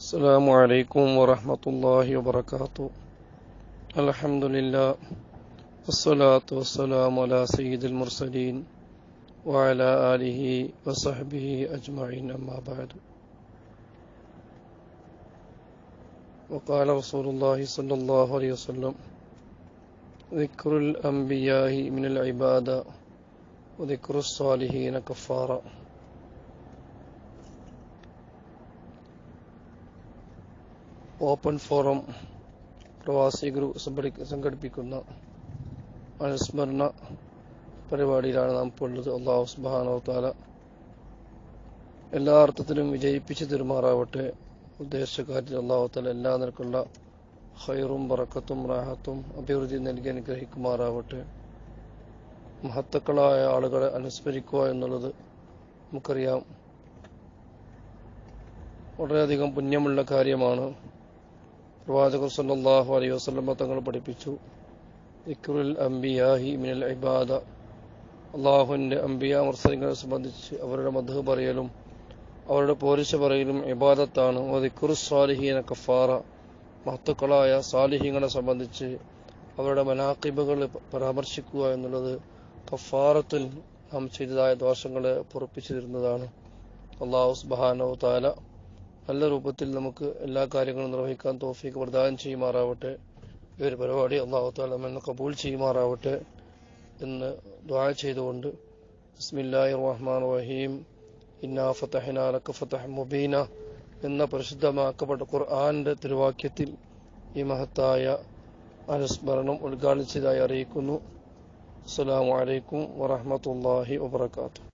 السلام عليكم ورحمة الله وبركاته. الحمد لله والصلاة والسلام على سيد المرسلين وعلى آله وصحبه أجمعين أما بعد. وقال رسول الله صلى الله عليه وسلم ذكر الأنبياء من العبادة وذكر الصالحين كفارة open forum പ്രവാസി സംഘടി- സംഘടിപ്പിക്കുന്ന അനുസ്മരണ പരിപാടിയിലാണ് നാം ഇപ്പോൾ ഉള്ളത്. അള്ളാഹു സുബ്ഹാനഹു വതആല എല്ലാ അർത്ഥത്തിലും വിജയിപ്പിച്ച് തീരുമാറാവട്ടെ. ഉദ്ദേശിച്ച അള്ളാഹുത്താല അള്ളാഹു താല എല്ലാ നിരക്കുള്ള ഹൈറും ബറക്കത്തും റാഹത്തും അഭിവൃദ്ധി നൽകി അനുഗ്രഹിക്കുമാറാവട്ടെ. മഹത്തുക്കളായ ആളുകളെ അനുസ്മരിക്കുക എന്നുള്ളത് നമുക്കറിയാം. വളരെയധികം പുണ്യമുള്ള കാര്യമാണ്. പ്രവാചകർ സല്ലല്ലാഹു അലൈഹി വസല്ലമ തങ്ങൾ പഠിപ്പിച്ചു. ഇക്റുൽ അംബിയാഹി മിനൽ ഇബാദ. അള്ളാഹുവിന്റെ അംബിയ മുർസലിങ്ങളെ സംബന്ധിച്ച് അവരുടെ മധു പറയലും അവരുടെ പോരിശ പറയലും ഇബാദത്താണ്. ദിക്കുറു സ്വാലിഹീന കഫാറ. മഹത്തുക്കളായ സാലിഹീങ്ങളെ സംബന്ധിച്ച് അവരുടെ മനാക്കിബുകൾ പരാമർശിക്കുക എന്നുള്ളത് കഫാറത്തിൽ നാം ചെയ്തതായ ദോഷങ്ങളെ പൊറപ്പിച്ചു തരുന്നതാണ് അള്ളാഹു സുബ്ഹാനഹു താല നല്ല രൂപത്തിൽ നമുക്ക് എല്ലാ കാര്യങ്ങളും നിർവഹിക്കാൻ തോഫീക്ക് പ്രദാനം ചെയ്യുമാറാവട്ടെ. ഈ ഒരു പരിപാടി അള്ളാഹു കബൂൾ ചെയ്യുമാറാവട്ടെ എന്ന് ദ്വാ ചെയ്തുകൊണ്ട്. ബിസ്മില്ലാഹി റഹ്മാൻ റഹീം ഇന്നാ ഫതഹ്നാ ലക മുബീന എന്ന പരിശുദ്ധമാക്കപ്പെട്ട ഖുർആന്റെ തിരുവാക്യത്തിൽ ഈ മഹത്തായ അനുസ്മരണം ഉദ്ഘാടിച്ചതായി അറിയിക്കുന്നു. അസ്സലാമു അലൈക്കും വറഹ്മത്തുള്ളാഹി വബറകാതുഹു.